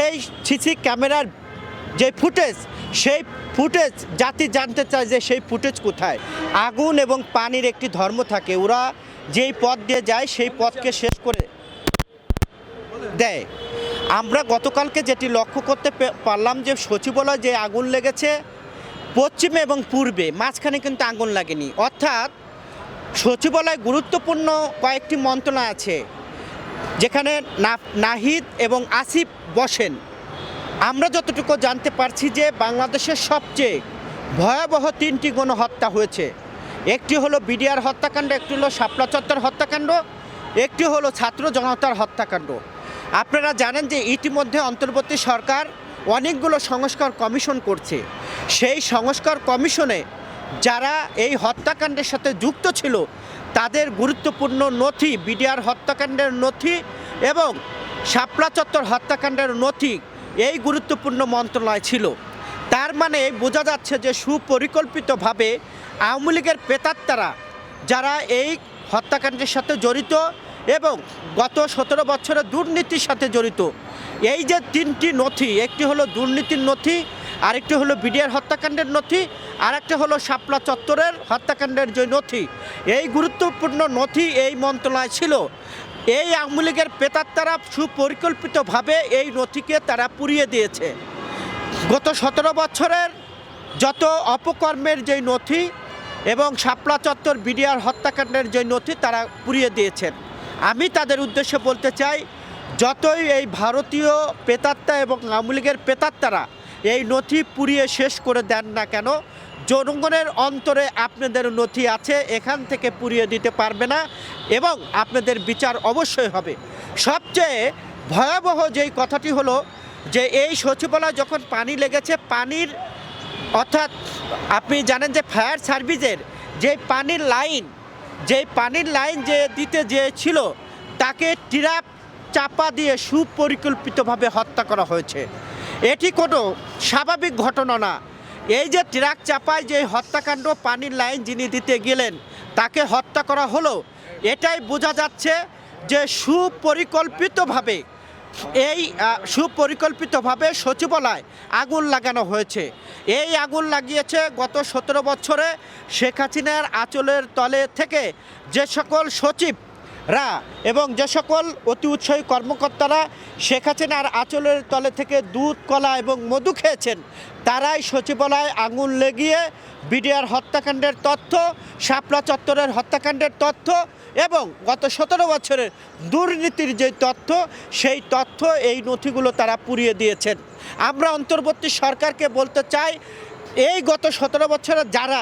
সেই সিসি ক্যামেরার যে ফুটেজ, সেই ফুটেজ জাতি জানতে চায় যে সেই ফুটেজ কোথায়। আগুন এবং পানির একটি ধর্ম থাকে। ওরা যেই পথ দিয়ে যায়, সেই পথকে শেষ করে দেয়। আমরা গতকালকে যেটি লক্ষ্য করতে পারলাম যে সচিবালয় যে আগুন লেগেছে, পশ্চিমে এবং পূর্বে, মাঝখানে কিন্তু আগুন লাগেনি। অর্থাৎ সচিবালয় গুরুত্বপূর্ণ কয়েকটি মন্ত্রণা আছে, যেখানে নাহিদ এবং আসিফ বসেন। আমরা যতটুকু জানতে পারছি যে বাংলাদেশের সবচেয়ে ভয়াবহ তিনটি গণহত্যা হয়েছে। একটি হলো বিডিআর হত্যাকাণ্ড, একটি হলো শাপলা চত্বর হত্যাকাণ্ড, একটি হলো ছাত্র জনতার হত্যাকাণ্ড। আপনারা জানেন যে ইতিমধ্যে অন্তর্বর্তী সরকার অনেকগুলো সংস্কার কমিশন করছে। সেই সংস্কার কমিশনে যারা এই হত্যাকাণ্ডের সাথে যুক্ত ছিল, তাদের গুরুত্বপূর্ণ নথি, বিডিআর হত্যাকাণ্ডের নথি এবং শাপলা চত্বর হত্যাকাণ্ডের নথি এই গুরুত্বপূর্ণ মন্ত্রণালয় ছিল। তার মানে বোঝা যাচ্ছে যে সুপরিকল্পিতভাবে আওয়ামী লীগের পেতাত্তারা যারা এই হত্যাকাণ্ডের সাথে জড়িত এবং গত সতেরো বছরের দুর্নীতির সাথে জড়িত, এই যে তিনটি নথি, একটি হলো দুর্নীতির নথি, আরেকটি হলো বিডিআর হত্যাকাণ্ডের নথি আর একটা হলো শাপলা চত্বরের হত্যাকাণ্ডের যে নথি, এই গুরুত্বপূর্ণ নথি এই মন্ত্রণালয় ছিল। এই আওয়ামী লীগের পেতাত্তারা সুপরিকল্পিতভাবে এই নথিকে তারা পুড়িয়ে দিয়েছে। গত সতেরো বছরের যত অপকর্মের যে নথি এবং শাপলা চত্বর বিডিআর হত্যাকাণ্ডের যে নথি তারা পুড়িয়ে দিয়েছেন। আমি তাদের উদ্দেশ্যে বলতে চাই, যতই এই ভারতীয় পেতাত্তা এবং আওয়ামী লীগের পেতাত্তারা এই নথি পুড়িয়ে শেষ করে দেন না কেন জনগণের অন্তরে আপনাদের নথি আছে, এখান থেকে পুড়িয়ে দিতে পারবে না এবং আপনাদের বিচার অবশ্যই হবে। সবচেয়ে ভয়াবহ যেই কথাটি হলো যে এই সচিবালয় যখন পানি লেগেছে, পানির অর্থাৎ আপনি জানেন যে ফায়ার সার্ভিসের যে পানির লাইন, যে পানির লাইন যে দিতে ছিল, তাকে ট্রাপ চাপা দিয়ে সুপরিকল্পিতভাবে হত্যা করা হয়েছে। এটি কোনো স্বাভাবিক ঘটনা না। এই যে ট্রাক চাপায় যে হত্যাকাণ্ড, পানির লাইন যিনি দিতে গেলেন, তাকে হত্যা করা হলো। এটাই বোঝা যাচ্ছে যে সুপরিকল্পিতভাবে এই সুপরিকল্পিতভাবে সচিবালয় আগুন লাগানো হয়েছে। এই আগুন লাগিয়েছে গত সতেরো বছরে শেখ হাসিনার আঁচলের তলে থেকে যে সকল সচিবরা এবং যে সকল অতি উৎসাহী কর্মকর্তারা শেখ হাসিনার আঁচলের তলে থেকে দুধ, কলা এবং মধু খেয়েছেন, তারাই সচিবালয় আগুন লেগিয়ে বিডিআর হত্যাকাণ্ডের তথ্য, শাপলা চত্বরের হত্যাকাণ্ডের তথ্য এবং গত সতেরো বছরের দুর্নীতির যে তথ্য, সেই তথ্য এই নথিগুলো তারা পুড়িয়ে দিয়েছেন। আমরা অন্তর্বর্তী সরকারকে বলতে চাই, এই গত সতেরো বছরে যারা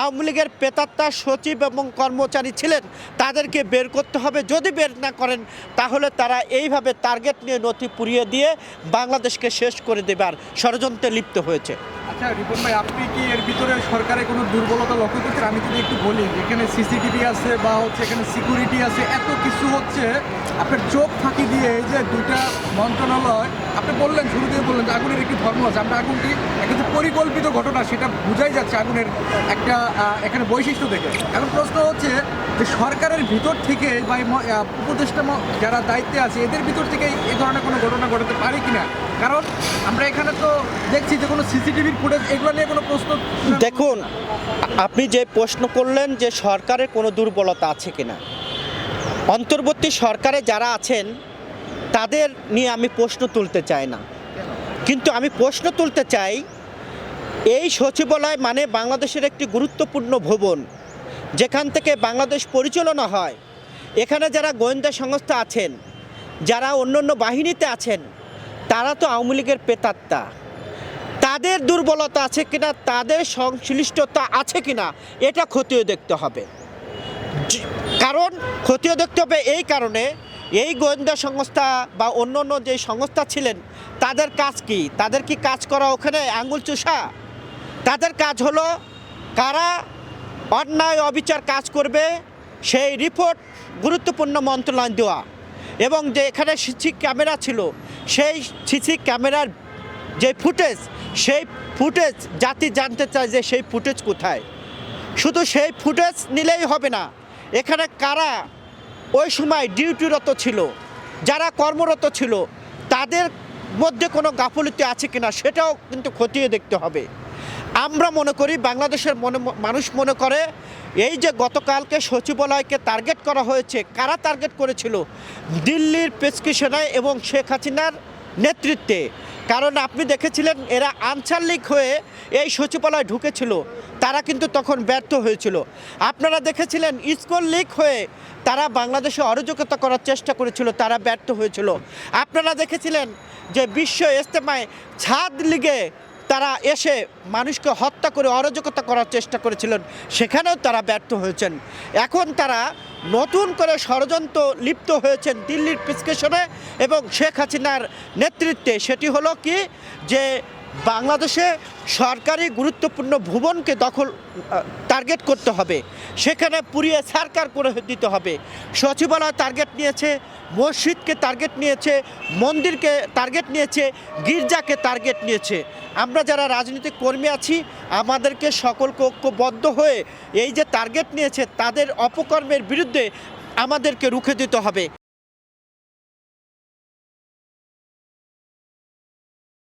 আওয়ামী লীগের পেতাত্তা সচিব এবং কর্মচারী ছিলেন, তাদেরকে বের করতে হবে। যদি বের না করেন, তাহলে তারা এইভাবে টার্গেট নিয়ে নথি পুড়িয়ে দিয়ে বাংলাদেশকে শেষ করে দেবার ষড়যন্ত্রে লিপ্ত হয়েছে। আচ্ছা রিপন ভাই, আপনি কি এর ভিতরে সরকারের কোনো দুর্বলতা লক্ষ্য করছেন? আমি যদি একটু বলি, এখানে সিসিটিভি আছে বা হচ্ছে এখানে সিকিউরিটি আছে, এত কিছু হচ্ছে, আপনার চোখ ফাঁকি দিয়ে এই যে দুইটা মন্ত্রণালয়, আপনি বললেন শুরু দিয়ে বললেন যে আগুনের একটি ধর্ম আছে। আমরা আগুনটি একটা পরিকল্পিত ঘটনা, সেটা বোঝাই যাচ্ছে আগুনের একটা এখানে বৈশিষ্ট্য দেখে। এখন প্রশ্ন হচ্ছে যে সরকারের ভিতর থেকে বা উপদেষ্টা যারা দায়িত্বে আছে, এদের ভিতর থেকে এই ধরনের কোনো ঘটনা ঘটাতে পারে কিনা? কারণ আমরা এখানে তো দেখছি যে কোনো সিসিটিভির ফুটেজ, এগুলো নিয়ে কোনো প্রশ্ন দেখুন, আপনি যে প্রশ্ন করলেন যে সরকারের কোনো দুর্বলতা আছে কিনা, অন্তর্বর্তী সরকারে যারা আছেন, তাদের নিয়ে আমি প্রশ্ন তুলতে চাই না। কিন্তু আমি প্রশ্ন তুলতে চাই এই সচিবালয় মানে বাংলাদেশের একটি গুরুত্বপূর্ণ ভবন, যেখান থেকে বাংলাদেশ পরিচালনা হয়। এখানে যারা গোয়েন্দা সংস্থা আছেন, যারা অন্য অন্য বাহিনীতে আছেন, তারা তো আওয়ামী লীগের পেতাত্তা তাদের দুর্বলতা আছে কিনা, তাদের সংশ্লিষ্টতা আছে কিনা, এটা খতিয়ে দেখতে হবে। কারণ খতিয়ে দেখতে হবে এই কারণে, এই গোয়েন্দা সংস্থা বা অন্য অন্য যে সংস্থা ছিলেন, তাদের কাজ কি? তাদের কি কাজ করা ওখানে আঙ্গুল চুষা? তাদের কাজ হলো কারা অন্যায় অবিচার কাজ করবে, সেই রিপোর্ট গুরুত্বপূর্ণ মন্ত্রণালয় দেওয়া। এবং যে এখানে সিসি ক্যামেরা ছিল, সেই সিসি ক্যামেরার যে ফুটেজ সেই ফুটেজ জাতি জানতে চায় যে সেই ফুটেজ কোথায়। শুধু সেই ফুটেজ নিলেই হবে না, এখানে কারা ওই সময় ডিউটিরত ছিল, যারা কর্মরত ছিল, তাদের মধ্যে কোনো গাফলতি আছে কিনা সেটাও কিন্তু খতিয়ে দেখতে হবে। আমরা মনে করি বাংলাদেশের মনে মানুষ মনে করে এই যে গতকালকে সচিবালয়কে টার্গেট করা হয়েছে, কারা টার্গেট করেছিল? দিল্লির প্রেসক্রিপশনে এবং শেখ হাসিনার নেতৃত্বে। কারণ আপনি দেখেছিলেন, এরা আঞ্চলিক হয়ে এই সচিবালয় ঢুকেছিল। তারা কিন্তু তখন ব্যর্থ হয়েছিল। আপনারা দেখেছিলেন, স্কুল লিক হয়ে তারা বাংলাদেশে অরাজকতা করার চেষ্টা করেছিল, তারা ব্যর্থ হয়েছিল। আপনারা দেখেছিলেন যে বিশ্ব ইস্তেমায় ছাদ লিগে তারা এসে মানুষকে হত্যা করে অরাজকতা করার চেষ্টা করেছিলেন, সেখানেও তারা ব্যর্থ হয়েছেন। এখন তারা নতুন করে ষড়যন্ত্র লিপ্ত হয়েছেন দিল্লির প্রেসক্রিপশনে এবং শেখ হাসিনার নেতৃত্বে। সেটি হলো কি? যে বাংলাদেশে সরকারি গুরুত্বপূর্ণ ভুবনকে দখল টার্গেট করতে হবে। সেখানে পুড়িয়ে সরকার করে দিতে হবে। সচিবালয় টার্গেট নিয়েছে, মসজিদকে টার্গেট নিয়েছে, মন্দিরকে টার্গেট নিয়েছে, গির্জাকে টার্গেট নিয়েছে। আমরা যারা রাজনৈতিক কর্মী আছি, আমাদেরকে সকলকে ঐক্যবদ্ধ হয়ে এই যে টার্গেট নিয়েছে, তাদের অপকর্মের বিরুদ্ধে আমাদেরকে রুখে দিতে হবে।